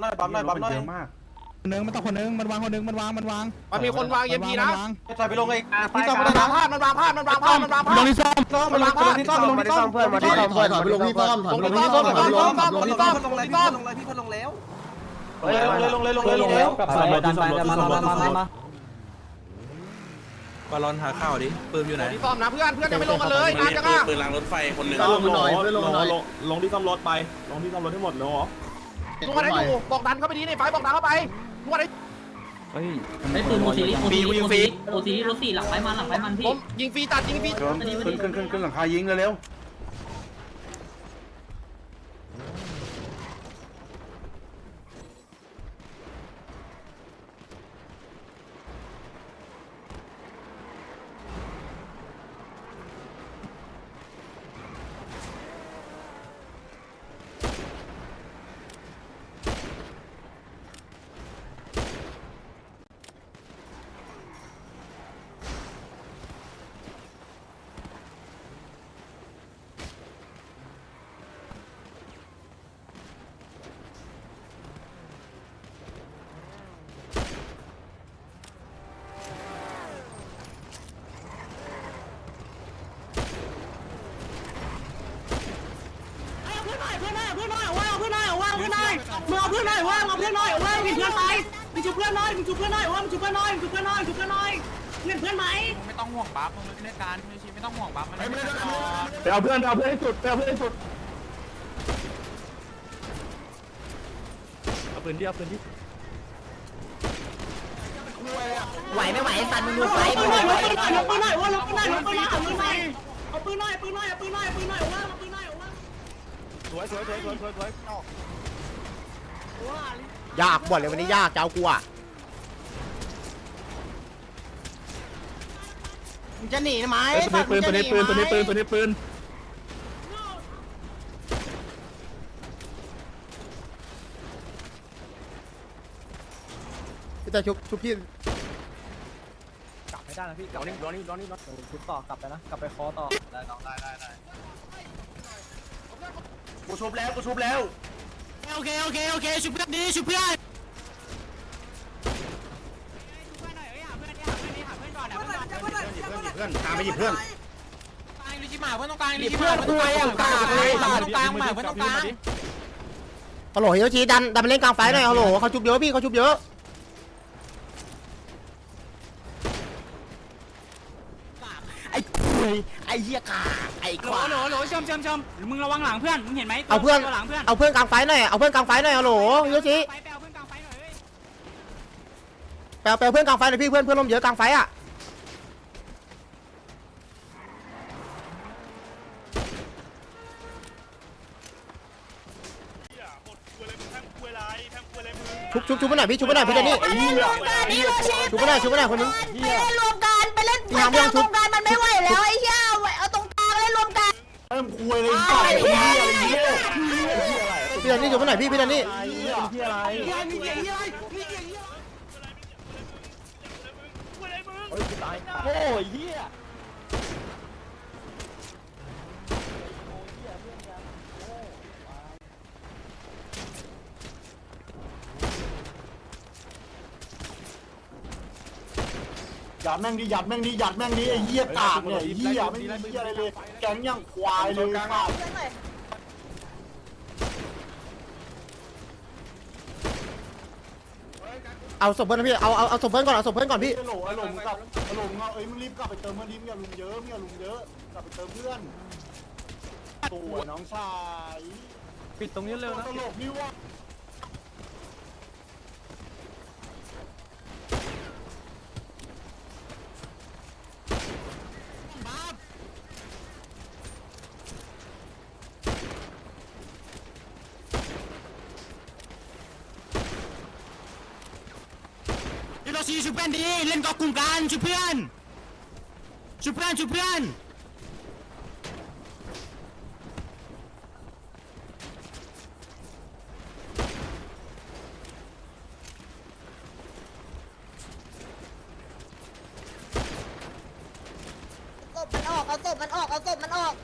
หน่อยปั๊มหน่อยปั๊มหน่อยเยอะมากคนนึงมันต้องคนนึงมันวางคนนึงมันวางมันวางมันมีคนวางเอ็มพีนะถอยไปลงไอ้ที่ซ่อมมันวางพลาดมันวางพลาดมันวางพลาดมันวางพลาดลงที่ซ่อมซ่อมมาลงที่ซ่อมมาลงที่ซ่อมเพื่อนมาที่ซ่อมถอยถอยไปลงที่ซ่อมถอยไปลงที่ซ่อมถอยไปลงที่ซ่อมลงที่ซ่อมลงเลยพี่ลงเลยพี่ลงแล้วลงเลยลงเลยลงเลยลงเลยกับสายดันไปมามามามามาบอลลอนหาข้าวดิปืนอยู่ไหนที่ซ่อมนะเพื่อนเพื่อนยังไม่ลงกันเลยนานจังอะปืนรางรถไฟคนหนึ่งลงหน่อยเพื่อนลงหน่อยลงที่ซ่อมรถไปลงที่ซ่อมรถให้หมดเลยเหรอ ลงมาได้อยู่บอกดันเข้าไปดีในไฟบอกดันเข้าไปลงมาได้เฮ้ยไอ้ปืนโมซีรีโมซีรีโมซีรีโมซีรีรถสี่หลังไฟมันหลังไฟมันผพี่มยิงฟรีจัดยิงฟรีขึ้นขึ้นขึ้นขึ้นหลังคายิงเร็ว เพื่อนหน่อยเพื่อนหน่อยเพื่อนหน่อยว่างเพื่อนหน่อยว่างเพื่อนหน่อยมึงเอาเพื่อนหน่อยว่างเอาเพื่อนหน่อยว่างมีเพื่อนไหมมึงจุบเพื่อนหน่อยมึงจุบเพื่อนหน่อยว่างมึงจุบเพื่อนหน่อยมึงจุบเพื่อนหน่อยจุบเพื่อนหน่อยเงินเพื่อนไหมไม่ต้องห่วงบัฟมึงเล่นการไม่ชีไม่ต้องห่วงบัฟมันไปเอาเพื่อนไปเอาเพื่อนให้สุดไปเอาเพื่อนให้สุดเอาปืนดิเอาปืนดิไหวไม่ไหวสันมึงดูไฟมึงหน่อยลงปืนหน่อยว่าลงปืนหน่อยลงปืนหน่อยเอาปืนหน่อยเอาปืนหน่อยปืนหน่อยเอาปืนหน่อยปืนหน่อยว่างเอาปืนหน่อยว่างสวยสวยสวยสวยสวยสวย ยากบ่นเลยวันนี้ยากเจ้ากูอ่มึงจะหนีไหมเอ้ยตัวนี้ปืนตัวนี้ปืนตัวนี้ปืนตัวนี้ปืนจะแชุบชุบพี่กลับไห้ได้นะพี่ร้อนนี่ร้อนนี่ร้อนนี่ร้อนชุบต่อกลับไปนะกลับไปคอต่อได้น้องได้ได้ได้กูชุบแล้วกูชุบแล้ว โอเค โอเค โอเคชุบเพื่อนดีชุบเพื่อนเพื่อนตามไปหยิบเพื่อนลิชิมาเพื่อนตรงกลางลิชิมาเพื่อนตรงกลางอย่างกากเลยตรงกลางมาเพื่อนตรงกลางฮัลโหลเฮียชีดันดันไปเล่นกลางไฟหน่อยฮัลโหลเขาชุบเยอะพี่เขาชุบเยอะ ไอ้คุย ไอ้เหี้ยกาไอ้ควาโหลโหลชมชมชมมึงระวังหลังเพื่อนมึงเห็นไหมเอาเพื่อนหลังเพื่อนเอาเพื่อนกลางไฟหน่อย เอาเพื่อนกลางไฟหน่อยฮัลโหลเยชีไปไปเอาเพื่อนกลางไฟหน่อยเว้ยแปลแปลเพื่อนกลางไฟหน่อยพี่เพื่อนเพื่อนลมเยอะกลางไฟอะ ชุบชุบชุบไปหน่อยพี่ชุบไปหน่อยพี่เจนี่ชุบไปหน่อยชุบไปหน่อยคนนึง ไปเล่นรวมกันไปเล่นพี่หามไม่ต้องชุบตรงกลางมัน ไม่ไหวแล้วไอ้เหี้ยเอาตรงกลางเล่นรวมกันเริ่มคุยเลยไอ้เหี้ยอะไรเหี้ยพี่เจนี่ชุบไปหน่อยพี่พี่เจนี่เหี้ยอะไรโอ้ยเหี้ย ยัดแม่งดิหยัดแม่งดิหยัดแม่งดิไอ้เหี้ยกากเนี่ยไอ้เหี้ยไม่มีเหี้ยอะไรเลยแก๊งยังควายเลยกากเอาศพเพื่อนนะพี่ เอาเอาเอาศพเพื่อนก่อน เอาศพเพื่อนก่อนพี่ ไอ้โหลไอ้โหลมึงกลับไอ้โหลมึงเอาเอ้ยมึงรีบกลับไปเติมเพื่อนดิมึงอย่าลุมเยอะมึงอย่าลุมเยอะกลับไปเติมเพื่อนตัวน้องชายปิดตรงนี้เร็วนะตลกนี่วะ ชีชุบเพื่อนดีเล่นกอกลุ่มกันชุบเพื่อนชุบเพื่อนชุบเพื่อนศพมันออกเอาศพมันออกเอาศพมันออก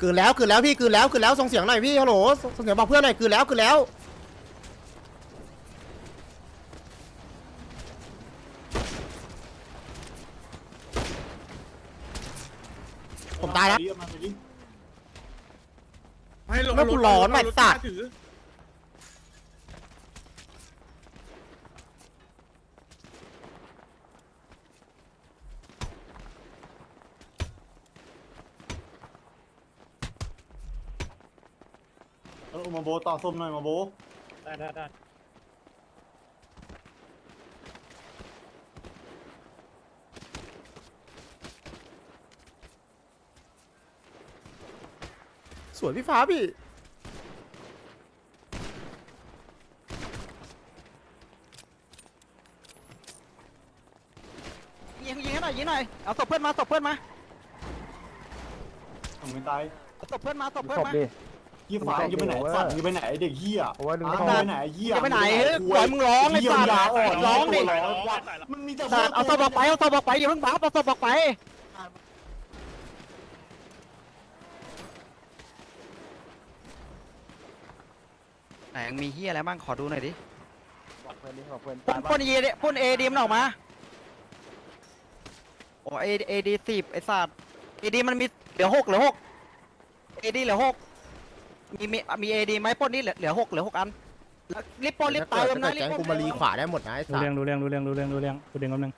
กืนแล้วกืนแล้วพี่กืนแล้วกืนแล้วส่งเสียงหน่อยพี่ฮัลโหลส่งเสียงบอกเพื่อนหน่อยกืนแล้วกืนแล้วผมตายแล้วเรียกมันไปดิให้ลงไม่กูร้อนว่ะไอ้สัตว์ ถือ เอา มาโบต่อส้มหน่อยมาโบได้ได้ได้สวยพี่ฟ้าพี่ ยิงยิงให้หน่อยยิงหน่อย เอาศพเพื่อนมาศพเพื่อนมาทำไมตายเอาศพเพื่อนมาศพเพื่อนมา ยี่ฟ้ามึงจะไปไหนสัตว์มึงจะไปไหนไอ้เด็กเหี้ยโอ้ยมึงมึไม่งต้องจะไปไหนไอ้เหี้ยจะไปไหนมึเฮ้ยงปล่อยมึงร้องไอ้เหี้ยสัตว์ยาอ่อนร้องดิมันมีแต่สัตว์เอาศพออกไปเอาศพออกไปอย่าเพิ่งบ้าเอาศพออกไปไหนมีเฮียอะไรบ้างขอดูหน่อยดิพ่นพ่นเอดพ่นเอดีมันออกมาโอ้เอเอดีสิบไอ้สัตว์เอดีมันมีเหลือหกเหลือหกเอดีเหลือหก มีมีมีเอดีไหมพ่นนี่เหลือเหลือหกเหลือหกอันแล้วรีบพ่นรีบถ้าเติเกิดมถ้านะเกิดรีบแก๊งพ่นกูมารีขวาได้หมดนะไอ้ดูสัสเรื่องดูเรื่องดูเรื่องดูเรื่องดูเรื่องกูดึงแป๊บนึง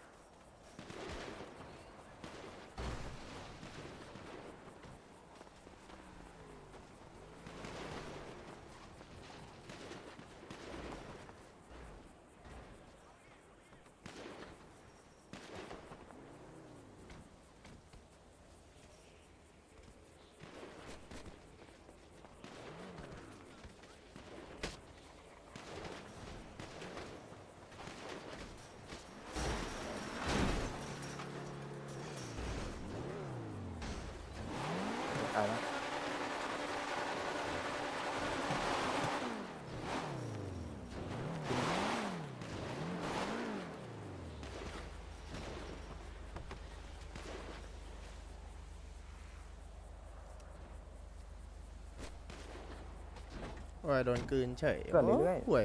โอ้ยโดนกลืนเฉยโอ้ยห่วย